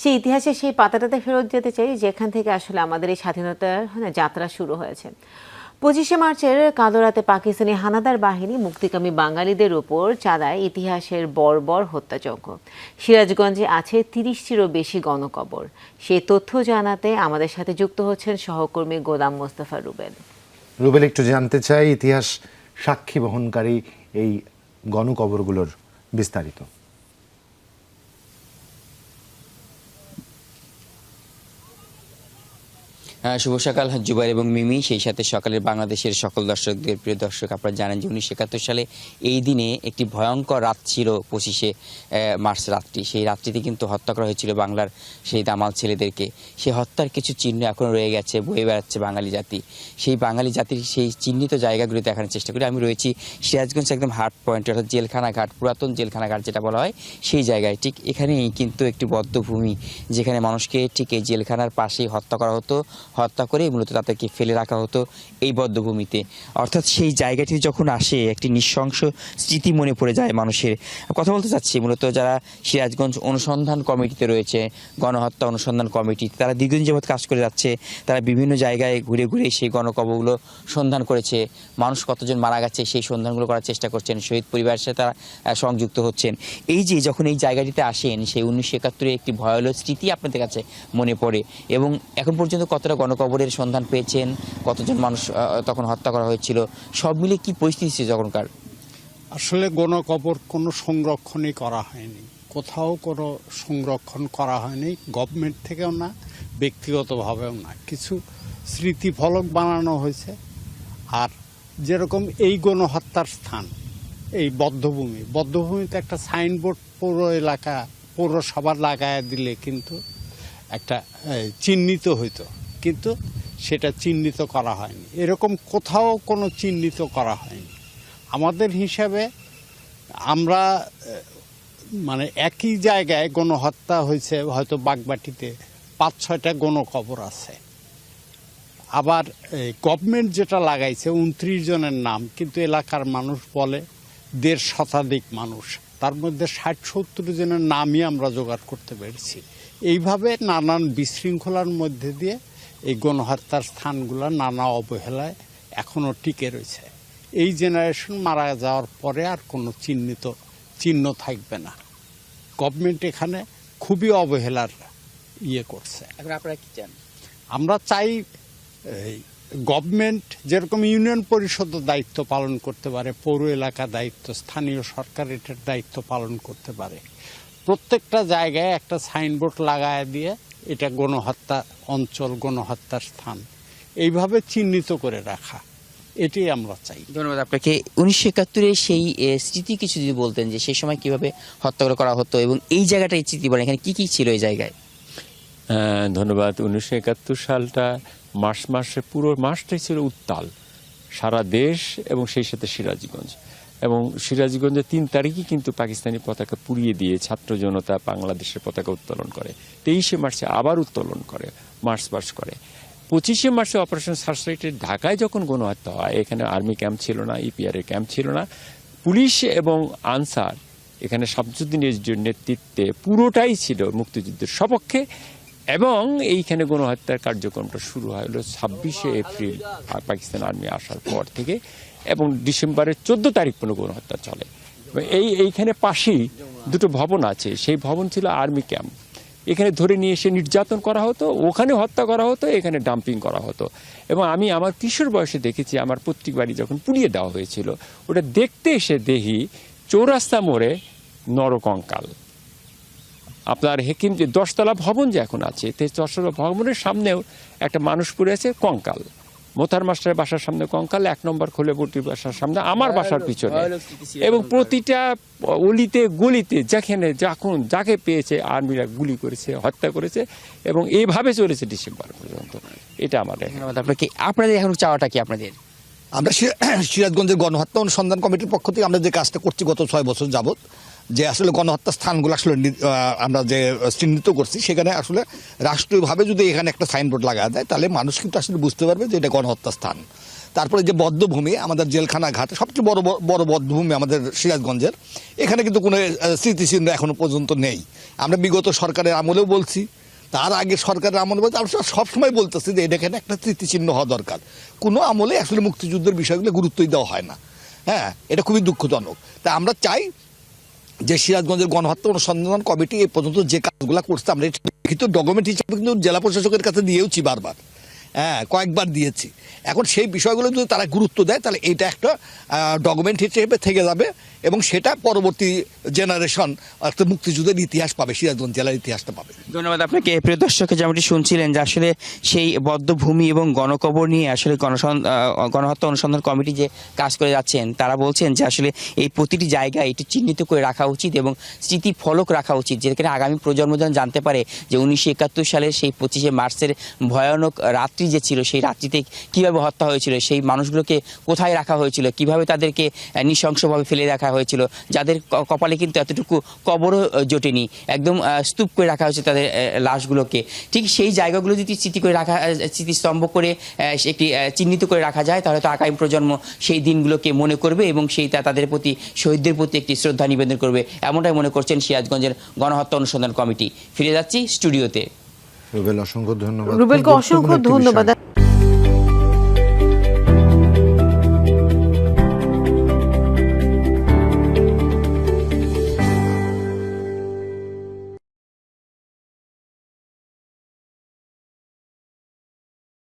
সেই ইতিহাসে সেই পাতাটাতে ফেরত যেতে চাই যেখান থেকে আসলে আমাদের এই স্বাধীনতার হ্যাঁ, যাত্রা শুরু হয়েছে। পঁচিশে মার্চের কাদরাতে পাকিস্তানি হানাদার বাহিনী মুক্তিকামী বাঙালিদের উপর চাঁদায় ইতিহাসের বর্বর হত্যাযজ্ঞ। সিরাজগঞ্জে আছে তিরিশটিরও বেশি গণকবর। সেই তথ্য জানাতে আমাদের সাথে যুক্ত হচ্ছেন সহকর্মী গোলাম মোস্তফা রুবেল। রুবেল একটু জানতে চাই ইতিহাস সাক্ষী বহনকারী এই গণকবরগুলোর বিস্তারিত। শুভ সকাল জুবাইর এবং মিমি। সেই সাথে সকালের বাংলাদেশের সকল দর্শকদের, প্রিয় দর্শক, আপনারা জানেন যে উনিশশো একাত্তর সালে এই দিনে একটি ভয়ঙ্কর রাত ছিল পঁচিশে মার্চ রাত্রি সেই রাত্রিতে কিন্তু হত্যা করা হয়েছিল বাংলার সেই দামাল ছেলেদেরকে। সেই হত্যার কিছু চিহ্ন এখনও রয়ে গেছে, বয়ে বেড়াচ্ছে বাঙালি জাতি। সেই বাঙালি জাতির সেই চিহ্নিত জায়গাগুলি দেখানোর চেষ্টা করি। আমি রয়েছি সিরাজগঞ্জ একদম হার্ট পয়েন্ট, অর্থাৎ জেলখানা ঘাট পুরাতন জেলখানা ঘাট যেটা বলা হয়, সেই জায়গায়। ঠিক এখানেই কিন্তু একটি বদ্ধভূমি, যেখানে মানুষকে ঠিক এই জেলখানার পাশেই হত্যা করা হতো। হত্যা করে মূলত তাদেরকে ফেলে রাখা হতো এই বদ্ধভূমিতে। অর্থাৎ সেই জায়গাটি যখন আসে, একটি নৃশংস স্মৃতি মনে পড়ে যায় মানুষের। কথা বলতে চাচ্ছি, মূলত যারা সিরাজগঞ্জ অনুসন্ধান কমিটিতে রয়েছে, গণহত্যা অনুসন্ধান কমিটি তারা দীর্ঘদিন যাবৎ কাজ করে যাচ্ছে, তারা বিভিন্ন জায়গায় ঘুরে ঘুরে সেই গণকবরগুলো সন্ধান করেছে। মানুষ কতজন মারা গেছে, সেই সন্ধানগুলো করার চেষ্টা করছেন, শহীদ পরিবারের সাথে তারা সংযুক্ত হচ্ছেন। এই যে যখন এই জায়গাটিতে আসেন, সেই উনিশশো একাত্তরে একটি ভয়াবহ স্মৃতি আপনাদের কাছে মনে পড়ে। এবং এখন পর্যন্ত কতটা গণকবরের সন্ধান পেয়েছেন, কতজন মানুষ তখন হত্যা করা হয়েছিল, সব মিলে কি পরিস্থিতি ছিল তখনকার? আসলে গণকবর কোনো সংরক্ষণই করা হয়নি। কোথাও কোনো সংরক্ষণ করা হয়নি গভর্নমেন্ট থেকেও না, ব্যক্তিগতভাবেও না। কিছু স্মৃতিফলক বানানো হয়েছে। আর যেরকম এই গণহত্যার স্থান, এই বদ্ধভূমি, বদ্ধভূমিতে একটা সাইনবোর্ড পৌর এলাকা পৌরসভার লাগায় দিলে কিন্তু একটা চিহ্নিত হইতো। কিন্তু সেটা চিহ্নিত করা হয়নি। এরকম কোথাও কোনো চিহ্নিত করা হয়নি। আমাদের হিসাবে আমরা মানে একই জায়গায় গণহত্যা হয়েছে, হয়তো বাগবাটিতে পাঁচ ছয়টা গণকবর আছে। আবার গভর্নমেন্ট যেটা লাগাইছে, উনত্রিশ জনের নাম, কিন্তু এলাকার মানুষ বলে দেড় শতাধিক মানুষ। তার মধ্যে ষাট সত্তর জনের নামই আমরা জোগাড় করতে পেরেছি। এইভাবে নানান বিশৃঙ্খলার মধ্যে দিয়ে এই গণহত্যার স্থানগুলো নানা অবহেলায় এখনও টিকে রয়েছে। এই জেনারেশন মারা যাওয়ার পরে আর কোনো চিহ্নিত চিহ্ন থাকবে না। গভর্নমেন্ট এখানে খুবই অবহেলার ইয়ে করছে। এখন আপনারা কি চান? আমরা চাই গভর্নমেন্ট যেরকম ইউনিয়ন পরিষদ দায়িত্ব পালন করতে পারে পৌর এলাকা দায়িত্ব স্থানীয় সরকার এটার দায়িত্ব পালন করতে পারে। প্রত্যেকটা জায়গায় একটা সাইনবোর্ড লাগায় দিয়ে এটা গণহত্যা অঞ্চল গণহত্যার স্থান। এইভাবে চিহ্নিত করে রাখা। এটাই আমরা চাই। ধন্যবাদ আপনাকে। উনিশশো একাত্তরের সেই এ, স্মৃতি কিছু যদি বলতেন যে সেই সময় কীভাবে হত্যা করা হতো এবং এই জায়গাটাই স্মৃতি বলেন এখানে কি কি ছিল এই জায়গায়? ধন্যবাদ। উনিশশো একাত্তর সালটা মার্চ মাসে পুরো মাসটাই ছিল উত্তাল। সারা দেশ এবং সেই সাথে সিরাজগঞ্জ। এবং সিরাজগঞ্জে তিন তারিখই কিন্তু পাকিস্তানি পতাকা পুড়িয়ে দিয়ে ছাত্র জনতা বাংলাদেশের পতাকা উত্তোলন করে। তেইশে মার্চে আবার উত্তোলন করে, মার্চ পাস করে। পঁচিশে মার্চে অপারেশন সার্চলাইটে ঢাকায় যখন গণহত্যা হয়, এখানে আর্মি ক্যাম্প ছিল না ইপিআর এর ক্যাম্প ছিল না, পুলিশ এবং আনসার এখানে শামসুদ্দিনের নেতৃত্বে পুরোটাই ছিল মুক্তিযুদ্ধের সপক্ষে এবং এইখানে গণহত্যার কার্যক্রমটা শুরু হয় হলো ছাব্বিশে এপ্রিল পাকিস্তান আর্মি আসার পর থেকে। এবং ডিসেম্বরের চোদ্দ তারিখ পর্যন্ত গণহত্যা চলে। এই, এইখানে পাশেই দুটো ভবন আছে, সেই ভবন ছিল আর্মি ক্যাম্প। এখানে ধরে নিয়ে এসে নির্যাতন করা হতো, ওখানে হত্যা করা হতো, এখানে ডাম্পিং করা হতো। এবং আমি আমার কিশোর বয়সে দেখেছি, আমার পৈতৃক বাড়ি যখন পুড়িয়ে দেওয়া হয়েছিল, ওটা দেখতে এসে দেখি চৌরাস্তা মোড়ে নরকঙ্কাল। আপনার হেকিম যে দশতলা ভবন যে এখন আছে, তে দশতলা ভবনের সামনেও একটা মানুষ পড়ে আছে কঙ্কাল। মোথার মাস্টারের বাসার সামনে কঙ্কাল এক নম্বর খোলে বটির বাসার সামনে আমার বাসার পিছনে। এবং প্রতিটা অলিতে গলিতে যেখানে যখন যাকে পেয়েছে আর্মিরা গুলি করেছে হত্যা করেছে এবং এইভাবে চলেছে ডিসেম্বর পর্যন্ত। এটা আমাদের। আপনাকে। আপনাদের এখন চাওয়াটা কি আপনাদের? আমরা সিরাজগঞ্জের গণহত্যা অনুসন্ধান কমিটির পক্ষ থেকে আমরা যে কাজটা করছি গত ছয় বছর যাবত যে আসলে গণহত্যা স্থানগুলো আসলে আমরা যে চিহ্নিত করছি, সেখানে আসলে রাষ্ট্রীয়ভাবে যদি এখানে একটা সাইনবোর্ড লাগা যায়, তাহলে মানুষ কিন্তু আসলে বুঝতে পারবে যে এটা গণহত্যা স্থান। তারপরে যে বদ্ধভূমি, আমাদের জেলখানা ঘাট, সবচেয়ে বড় বড়- বদ্ধভূমি আমাদের সিরাজগঞ্জের, এখানে কিন্তু কোনো স্মৃতিচিহ্ন এখনও পর্যন্ত নেই। আমরা বিগত সরকারের আমলেও বলছি, তার আগে সরকারের আমলে বলতে আমরা সবসময় বলতেছি যে এটা এখানে একটা স্মৃতিচিহ্ন হওয়া দরকার। কোনো আমলে আসলে মুক্তিযুদ্ধের বিষয়গুলো গুরুত্বই দেওয়া হয় না। হ্যাঁ এটা খুবই দুঃখজনক। তা আমরা চাই যে সিরাজগঞ্জের গণহত্যা অনুসন্ধান কমিটি এই পর্যন্ত যে কাজগুলো করছে, আমরা লিখিত ডকুমেন্ট হিসাবে কিন্তু জেলা প্রশাসকের কাছে দিয়েওছি বারবার। হ্যাঁ কয়েকবার দিয়েছি। এখন সেই বিষয়গুলো যদি তারা গুরুত্ব দেয়, তাহলে এটা একটা ডকুমেন্ট হিসেবে থেকে যাবে। এবং সেটা পরবর্তী জেনারেশন একটা মুক্তিযুদ্ধের ইতিহাস পাবে, সিরাজগঞ্জ জেলার ইতিহাসটা পাবে। ধন্যবাদ আপনাকে। প্রিয় দর্শক, যেমনটি শুনছিলেন যে আসলে সেই বদ্ধভূমি এবং গণকবর নিয়ে আসলে গণসন- গণহত্যা অনুসন্ধান কমিটি যে কাজ করে যাচ্ছেন, তারা বলছেন যে আসলে এই প্রতিটি জায়গায় এটি চিহ্নিত করে রাখা উচিত এবং স্মৃতি ফলক রাখা উচিত যেখানে আগামী প্রজন্ম যেন জানতে পারে যে উনিশশো একাত্তর সালের সেই পঁচিশে মার্চের ভয়ানক রাত্রি যে ছিল, সেই রাত্রিতে কীভাবে হত্যা হয়েছিল, সেই মানুষগুলোকে কোথায় রাখা হয়েছিল, কীভাবে তাদেরকে নৃশংসভাবে ফেলে রাখা হয়েছিল যাদের কপালে কিন্তু এতটুকু কবরও জোটেনি। একদম স্তূপ করে রাখা হয়েছে তাদের লাশগুলোকে। ঠিক সেই জায়গাগুলো যদি স্মৃতি করে রাখা স্মৃতিস্তম্ভ করে একটি চিহ্নিত করে রাখা যায় তাহলে তো আগামী প্রজন্ম সেই দিনগুলোকে মনে করবে এবং সেই তা তাদের প্রতি শহীদদের প্রতি একটি শ্রদ্ধা নিবেদন করবে। এমনটাই মনে করছেন সিরাজগঞ্জের গণহত্যা অনুসন্ধান কমিটি। ফিরে যাচ্ছি স্টুডিওতে। রুবেল অসংখ্য ধন্যবাদ। রুবেলকে অসংখ্য ধন্যবাদ।